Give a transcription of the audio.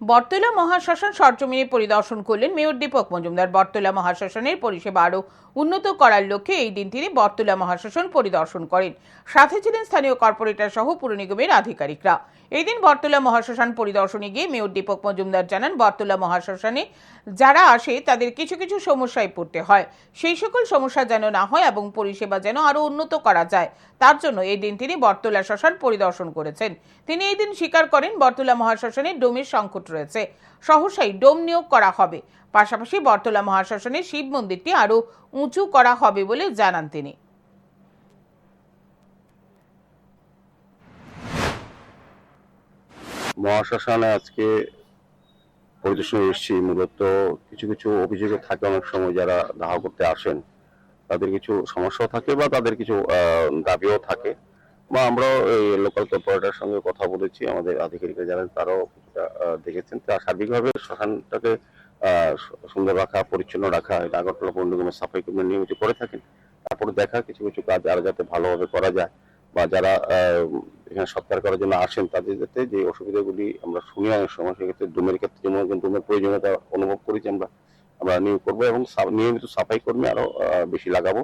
বটতলা মহাশাসন সরজমিনে পরিদর্শন করলেন মেয়র দীপক মজুমদার। বর্তলা মহাশাসনের পরিষেবা আরও উন্নত করার লক্ষ্যে এই দিন তিনি বর্তলা মহাশাসন পরিদর্শন করেন। সাথে ছিলেন স্থানীয় কর্পোরেটর সহ পুর নিগমের আধিকারিকরা। এই দিন বটতলা মহাশ্মশান পরিদর্শনে গিয়ে মেয়র দীপক মজুমদার জানান, বটতলা মহাশ্মশানে যারা আসে তাদের কিছু কিছু সমস্যায় পড়তে হয়। সেই সকল সমস্যা যেন না হয় এবং পরিষেবা যেন আরও উন্নত করা যায়, তার জন্য এই দিন তিনি বটতলা শ্মশান পরিদর্শন করেছেন। তিনি এই দিন স্বীকার করেন, বটতলা মহাশ্মশানে ডোমের সংকট রয়েছে, সহসাই ডোম নিয়োগ করা হবে। পাশাপাশি বটতলা মহাশ্মশানে শিব মন্দিরটি আরও উঁচু করা হবে বলে জানান তিনি। মহাশ্মশানে আজকে পরিদর্শনে এসেছি। মূলত কিছু কিছু অভিযোগে থাকে অনেক সময় যারা দাহ করতে আসেন, তাদের কিছু সমস্যাও থাকে বা তাদের কিছু দাবিও থাকে। বা আমরাও এই লোকাল কর্পোরেটরের সঙ্গে কথা বলেছি, আমাদের আধিকারিকরা যারা তারাও কিছুটা দেখেছেন। তা সার্বিকভাবে শ্মশানটাকে সুন্দর রাখা, পরিচ্ছন্ন রাখা আগরতলা পৌর সাফাই কর্মী নিয়মিত করে থাকেন। তারপরে দেখা, কিছু কিছু কাজ আরও যাতে ভালোভাবে করা যায়। বা যারা এখানে সৎকার করার জন্য আসেন তাদের যাতে যে অসুবিধাগুলি আমরা শুনি অনেক সময়, সেক্ষেত্রে ডোমের ক্ষেত্রে যেমন ডোমের প্রয়োজনীয়তা অনুভব করেছি আমরা আমরা নিয়োগ করব এবং নিয়মিত সাফাই কর্মী আরও বেশি লাগাবো।